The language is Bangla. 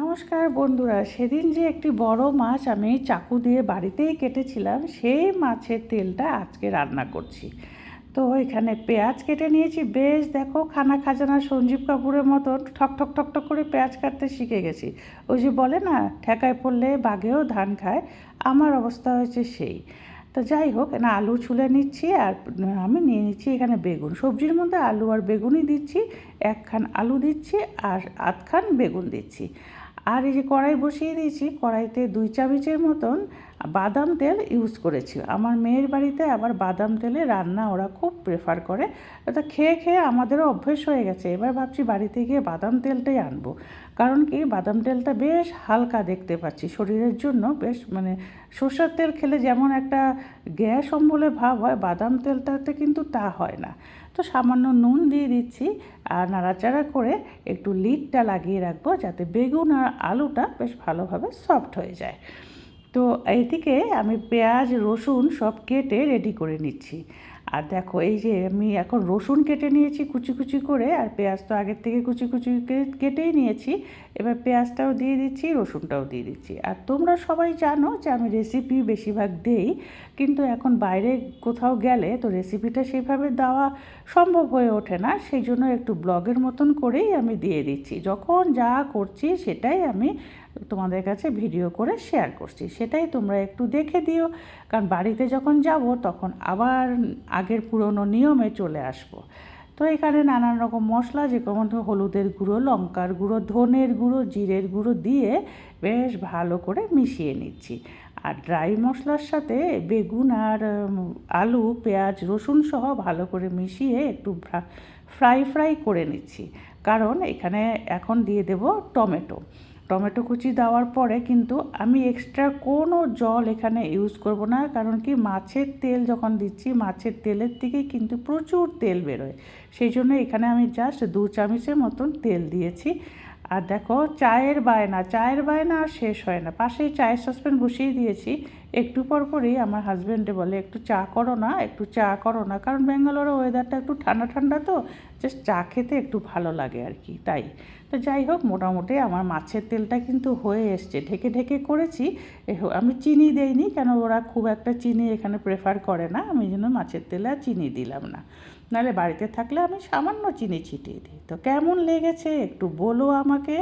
নমস্কার বন্ধুরা, সেদিন যে একটি বড় মাছ আমি চাকু দিয়ে বাড়িতেই কেটেছিলাম, সেই মাছের তেলটা আজকে রান্না করছি। তো এখানে পেঁয়াজ কেটে নিয়েছি, বেশ দেখো খানা খাজানা সঞ্জীব কাপুরের মতো ঠক ঠক ঠক ঠক করে পেঁয়াজ কাটতে শিখে গেছি। ওই যে বলে না, ঠেকায় পড়লে বাঘেও ধান খায়, আমার অবস্থা হয়েছে সেই। তো যাই হোক, না আলু ছুলে নিচ্ছি আর আমি নিয়ে নিচ্ছি এখানে বেগুন। সবজির মধ্যে আলু আর বেগুনই দিচ্ছি, একখান আলু দিচ্ছি আর আধখান বেগুন দিচ্ছি। আর এই যে কড়াই বসিয়ে দিয়েছি কড়াইতে দুই চামচের মতন বাদাম তেল ইউজ করেছি। আমার মেয়ের বাড়িতে আবার বাদাম তেলে রান্না ওরা খুব প্রেফার করে। এটা খেয়ে খেয়ে আমাদেরও অভ্যেস হয়ে গেছে। এবার ভাবছি বাড়িতে গিয়ে বাদাম তেলটাই আনব। কারণ কি? বাদাম তেলটা বেশ হালকা দেখতে পাচ্ছি। শরীরের জন্য বেশ মানে সর্ষের তেল খেলে যেমন একটা গ্যাস অম্বলে ভাব হয়, বাদাম তেলটাতে কিন্তু তা হয় না। তো সামান্য নুন দিয়ে দিচ্ছি আর নাড়াচাড়া করে একটু লিডটা লাগিয়ে রাখব যাতে বেগুন আর আলুটা বেশ ভালোভাবে সফট হয়ে যায়। তো এদিকে আমি পেঁয়াজ রসুন সব কেটে রেডি করে নিচ্ছি। আর দেখো, এই যে আমি এখন রসুন কেটে নিয়েছি কুচি কুচি করে, আর পেঁয়াজ তো আগের থেকে কুচি কুচি কেটেই নিয়েছি। এবার পেঁয়াজটাও দিয়ে দিচ্ছি, রসুনটাও দিয়ে দিচ্ছি। আর তোমরা সবাই জানো যে আমি রেসিপি বেশিরভাগ দেই, কিন্তু এখন বাইরে কোথাও গেলে তো রেসিপিটা সেভাবে দেওয়া সম্ভব হয়ে ওঠে না। সেই জন্য একটু ব্লগের মতন করেই আমি দিয়ে দিচ্ছি। যখন যা করছি সেটাই আমি তোমাদের কাছে ভিডিও করে শেয়ার করছি। সেটাই তোমরা একটু দেখে দিও। কারণ বাড়িতে যখন যাব তখন আবার আগের পুরনো নিয়মে চলে আসব। তো এখানে নানান রকম মশলা, যে কোনো যেমন হলুদের গুঁড়ো, লঙ্কার গুঁড়ো, ধনের গুঁড়ো, জিরের গুঁড়ো দিয়ে বেশ ভালো করে মিশিয়ে নিচ্ছি। আর ড্রাই মশলার সাথে বেগুন আর আলু, পেঁয়াজ, রসুন সহ ভালো করে মিশিয়ে একটু ফ্রাই ফ্রাই করে নিচ্ছি। কারণ এখানে এখন দিয়ে দেব টমেটো। টমেটো কুচি দেওয়ার পরে কিন্তু আমি এক্সট্রা কোনো জল এখানে ইউজ করব না। কারণ কি মাছের তেল যখন দিচ্ছি, মাছের তেলের থেকে কিন্তু প্রচুর তেল বেরোয়। সেই জন্য এখানে আমি জাস্ট দু চামচের মতন তেল দিয়েছি। আর দেখো, চায়ের বায়না চায়ের বায়না আর শেষ হয় না। পাশেই চায়ের সসপ্যান বসিয়ে দিয়েছি। একটু পর পরই আমার হাজব্যান্ডে বলে, একটু চা করো না, একটু চা করো না। কারণ ব্যাঙ্গালোরের ওয়েদারটা একটু ঠান্ডা ঠান্ডা তো জাস্ট চা খেতে একটু ভালো লাগে আর কি, তাই। তো যাই হোক, মোটামুটি আমার মাছের তেলটা কিন্তু হয়ে এসছে। ঢেকে ঢেকে করেছি আমি চিনি দেইনি, কেন ওরা খুব একটা চিনি এখানে প্রেফার করে না, আমি যেন মাছের তেলে আর চিনি দিলাম না। নাহলে বাড়িতে থাকলে আমি সামান্য চিনি ছিটিয়ে দিই। তো কেমন লেগেছে একটু বলো আমাকে।